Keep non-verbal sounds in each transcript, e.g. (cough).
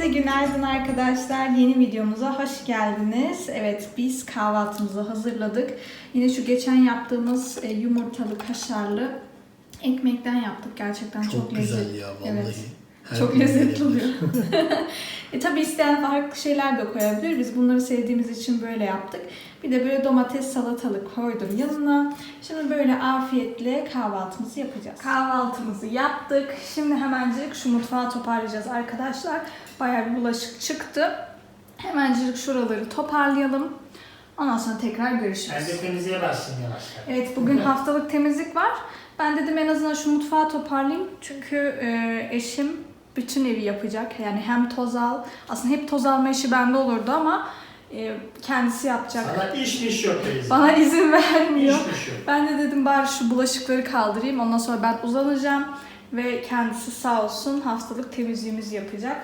günaydın arkadaşlar. Yeni videomuza hoş geldiniz. Evet biz kahvaltımızı hazırladık. Yine şu geçen yaptığımız e, yumurtalı kaşarlı ekmekten yaptık. Gerçekten çok, Çok, güzel lezzetli. ya vallahi. Evet. Çok lezzetli (laughs) oluyor. e tabi isteyen farklı şeyler de koyabilir. Biz bunları sevdiğimiz için böyle yaptık. Bir de böyle domates salatalık koydum yanına. Şimdi böyle afiyetle kahvaltımızı yapacağız. Kahvaltımızı yaptık. Şimdi hemencik şu mutfağı toparlayacağız arkadaşlar. Bayağı bir bulaşık çıktı. Hemencik şuraları toparlayalım. Ondan sonra tekrar görüşürüz. Ben de temizliğe başlayayım yavaş yavaş. Evet bugün haftalık temizlik var. Ben dedim en azından şu mutfağı toparlayayım. Çünkü e, eşim bütün evi yapacak. Yani hem toz al. Aslında hep toz alma işi bende olurdu ama e, kendisi yapacak. Sana iş iş yok teyze. Bana izin vermiyor. İş iş yok. Ben de dedim bari şu bulaşıkları kaldırayım. Ondan sonra ben uzanacağım. Ve kendisi sağ olsun haftalık temizliğimizi yapacak.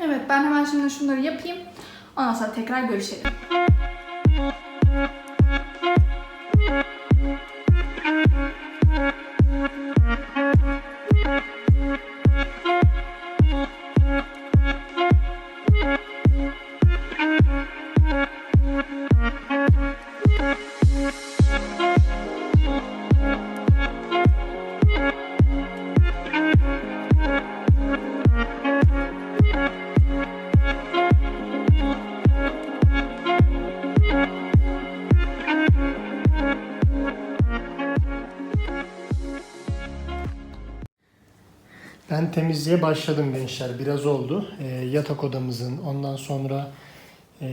Evet ben hemen şimdi şunları yapayım. Ondan sonra tekrar görüşelim. Ben temizliğe başladım gençler. Biraz oldu. Ee, yatak odamızın ondan sonra e,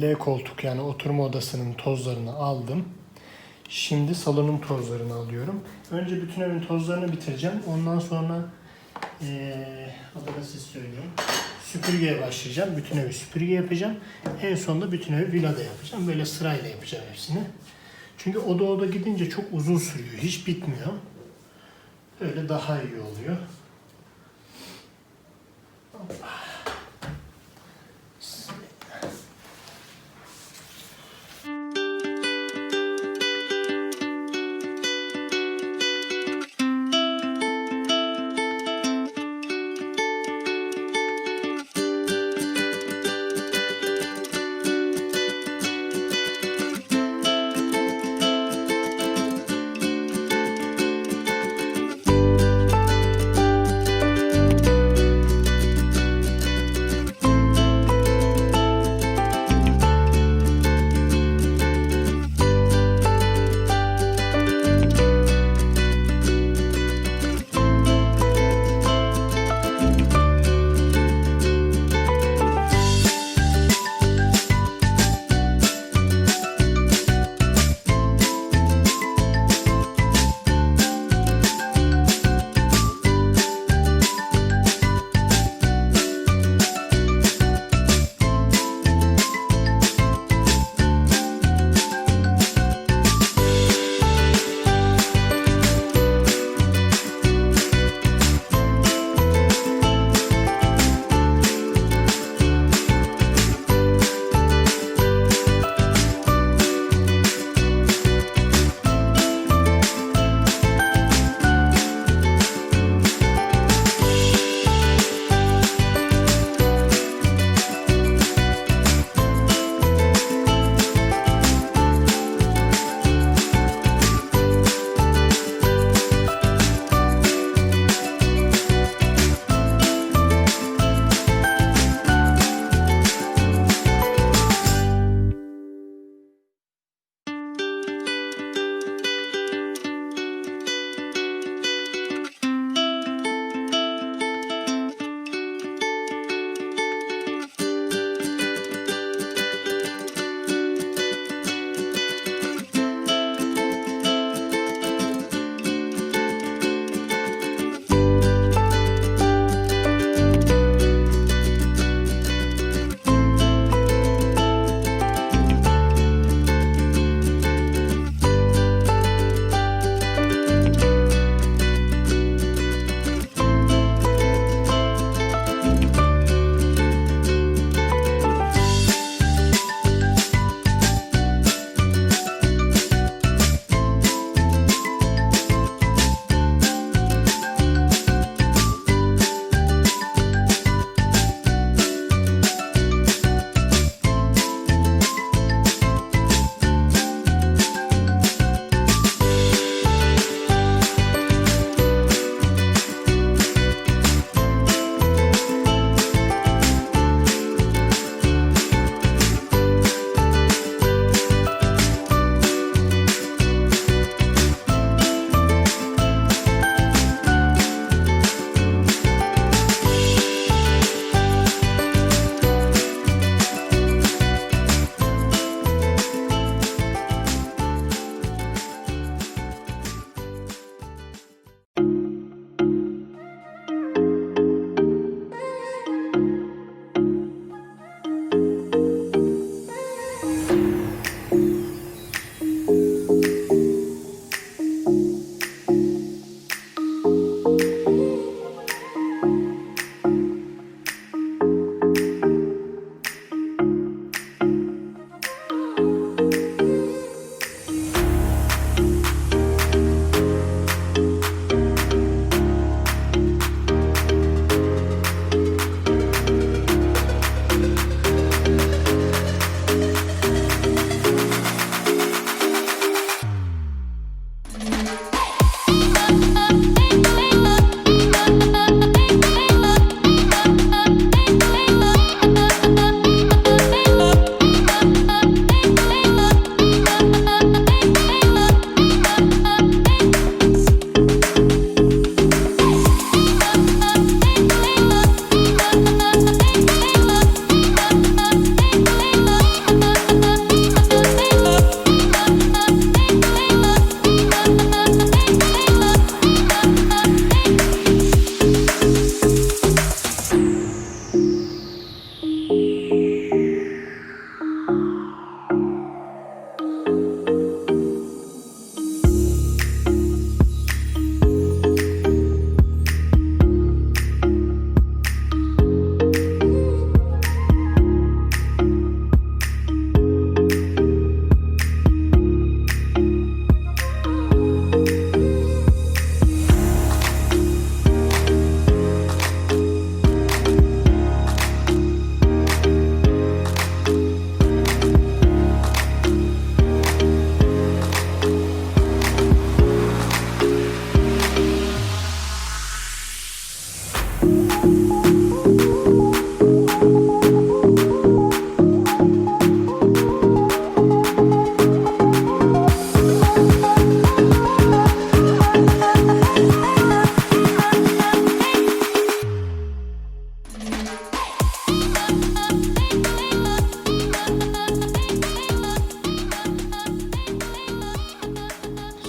L koltuk yani oturma odasının tozlarını aldım. Şimdi salonun tozlarını alıyorum. Önce bütün evin tozlarını bitireceğim. Ondan sonra e, adını siz söyleyin. Süpürgeye başlayacağım. Bütün evi süpürge yapacağım. En sonunda bütün evi vilada yapacağım. Böyle sırayla yapacağım hepsini. Çünkü oda oda gidince çok uzun sürüyor. Hiç bitmiyor. Öyle daha iyi oluyor. Oh.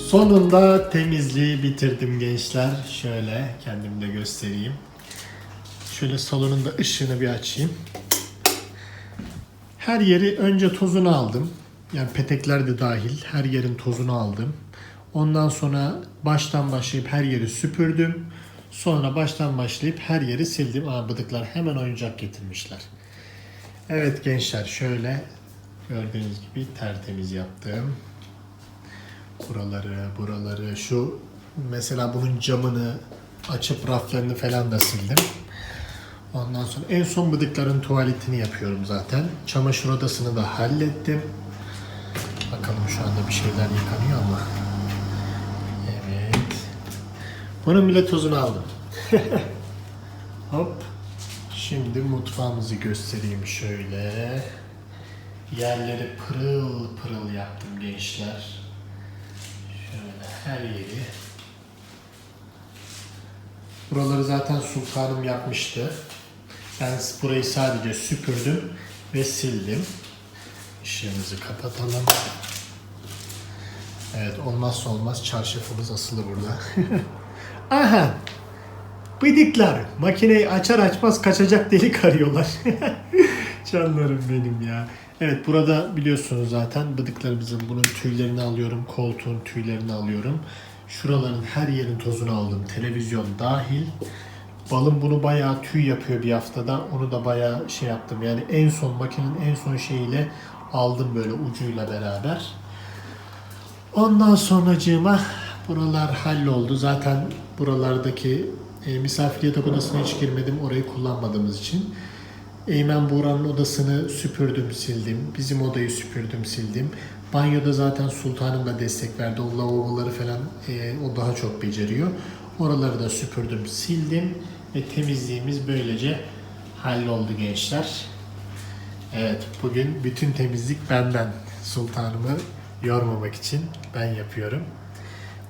Sonunda temizliği bitirdim gençler. Şöyle kendim de göstereyim. Şöyle salonun da ışığını bir açayım. Her yeri önce tozunu aldım. Yani petekler de dahil her yerin tozunu aldım. Ondan sonra baştan başlayıp her yeri süpürdüm. Sonra baştan başlayıp her yeri sildim. Aa bıdıklar hemen oyuncak getirmişler. Evet gençler şöyle gördüğünüz gibi tertemiz yaptım. Buraları, buraları, şu mesela bunun camını açıp raflarını falan da sildim. Ondan sonra en son bıdıkların tuvaletini yapıyorum zaten. Çamaşır odasını da hallettim. Bakalım şu anda bir şeyler yıkanıyor ama. Evet. Bunun bile tozunu aldım. (laughs) Hop. Şimdi mutfağımızı göstereyim şöyle. Yerleri pırıl pırıl yaptım gençler. Her yeri. Buraları zaten sultanım yapmıştı. Ben burayı sadece süpürdüm ve sildim. Işığımızı kapatalım. Evet olmazsa olmaz çarşafımız asılı burada. (laughs) Aha! Bıdıklar makineyi açar açmaz kaçacak delik arıyorlar. (laughs) Canlarım benim ya. Evet burada biliyorsunuz zaten bıdıklarımızın bunun tüylerini alıyorum. Koltuğun tüylerini alıyorum. Şuraların her yerin tozunu aldım. Televizyon dahil. Balım bunu bayağı tüy yapıyor bir haftada. Onu da bayağı şey yaptım. Yani en son makinenin en son şeyiyle aldım böyle ucuyla beraber. Ondan sonracığıma buralar halloldu. Zaten buralardaki e, misafir yatak odasına hiç girmedim orayı kullanmadığımız için. Eymen Buğra'nın odasını süpürdüm, sildim. Bizim odayı süpürdüm, sildim. Banyoda zaten Sultanım da destek verdi. O lavaboları falan e, o daha çok beceriyor. Oraları da süpürdüm, sildim. Ve temizliğimiz böylece halloldu gençler. Evet, bugün bütün temizlik benden. Sultanımı yormamak için ben yapıyorum.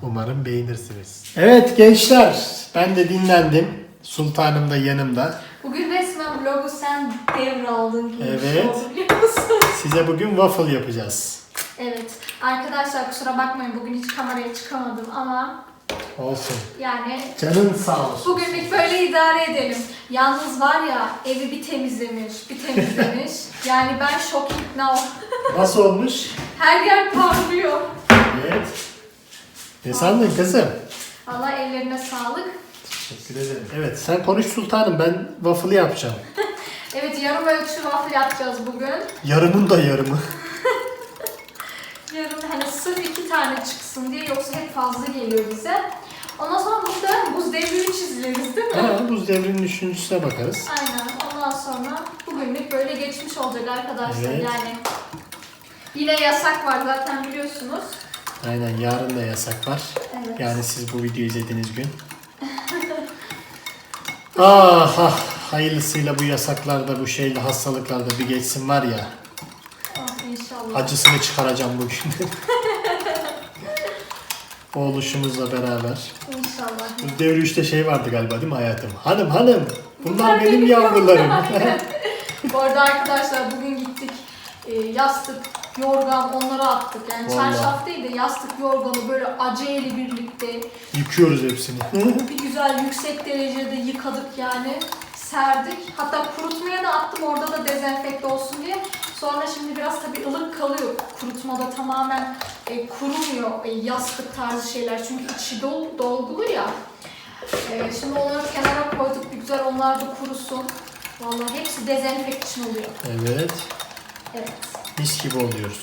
Umarım beğenirsiniz. Evet gençler, ben de dinlendim. Sultanım da yanımda. Sen devraldın gibi şey Evet. oldu biliyor musun? (laughs) Size bugün waffle yapacağız. Evet. Arkadaşlar kusura bakmayın bugün hiç kameraya çıkamadım ama Olsun. yani Canın sağ olsun. bugünlük böyle idare edelim. Yalnız var ya evi bir temizlemiş, bir temizlemiş. (laughs) yani ben şok ikna oldum. (laughs) Nasıl olmuş? Her yer parlıyor. Evet. Ne sandın kızım? Allah ellerine sağlık. Teşekkür ederim. Evet sen konuş sultanım ben waffle yapacağım. Evet yarım ölçü waffle yapacağız bugün. Yarımın da yarımı. (laughs) Yarım hani sırf iki tane çıksın diye yoksa hep fazla geliyor bize. Ondan sonra burada buz devrini çiziliriz değil mi? Ha, buz devrinin üçüncüsüne bakarız. Aynen. Ondan sonra bugünlük böyle geçmiş olacak arkadaşlar. Evet. Yani yine yasak var zaten biliyorsunuz. Aynen yarın da yasak var. Evet. Yani siz bu videoyu izlediğiniz gün. (laughs) ah ah hayırlısıyla bu yasaklarda bu şeyle hastalıklarda bir geçsin var ya. Ah, inşallah. Acısını çıkaracağım bugün. (laughs) Oğluşumuzla beraber. İnşallah. Bu devri üçte şey vardı galiba değil mi hayatım? Hanım hanım bunlar benim yavrularım. (laughs) Bu arada arkadaşlar bugün gittik e, yastık, yorgan onları attık. Yani Vallahi. çarşaf değil de yastık, yorganı böyle aceyle birlikte Yıkıyoruz hepsini. (laughs) bir güzel yüksek derecede yıkadık yani. Serdik. Hatta kurutmaya da attım orada da dezenfekte olsun diye. Sonra şimdi biraz tabii ılık kalıyor. Kurutmada tamamen e, kurumuyor e, yastık tarzı şeyler. Çünkü içi dol, dolgulu ya. E, şimdi onları kenara koyduk. Bir güzel onlar da kurusun. Vallahi hepsi dezenfekt için oluyor. Evet. Evet. Mis gibi oluyoruz.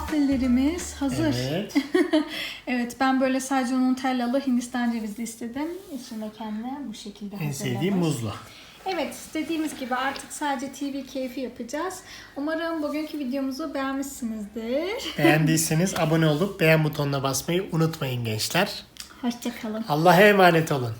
Waffle'lerimiz hazır. Evet. (laughs) Evet ben böyle sadece Nutellalı Hindistan cevizli istedim. İçinde kendine bu şekilde En sevdiğim hazırlamış. muzlu. Evet dediğimiz gibi artık sadece TV keyfi yapacağız. Umarım bugünkü videomuzu beğenmişsinizdir. (laughs) Beğendiyseniz abone olup beğen butonuna basmayı unutmayın gençler. Hoşçakalın. Allah'a emanet olun.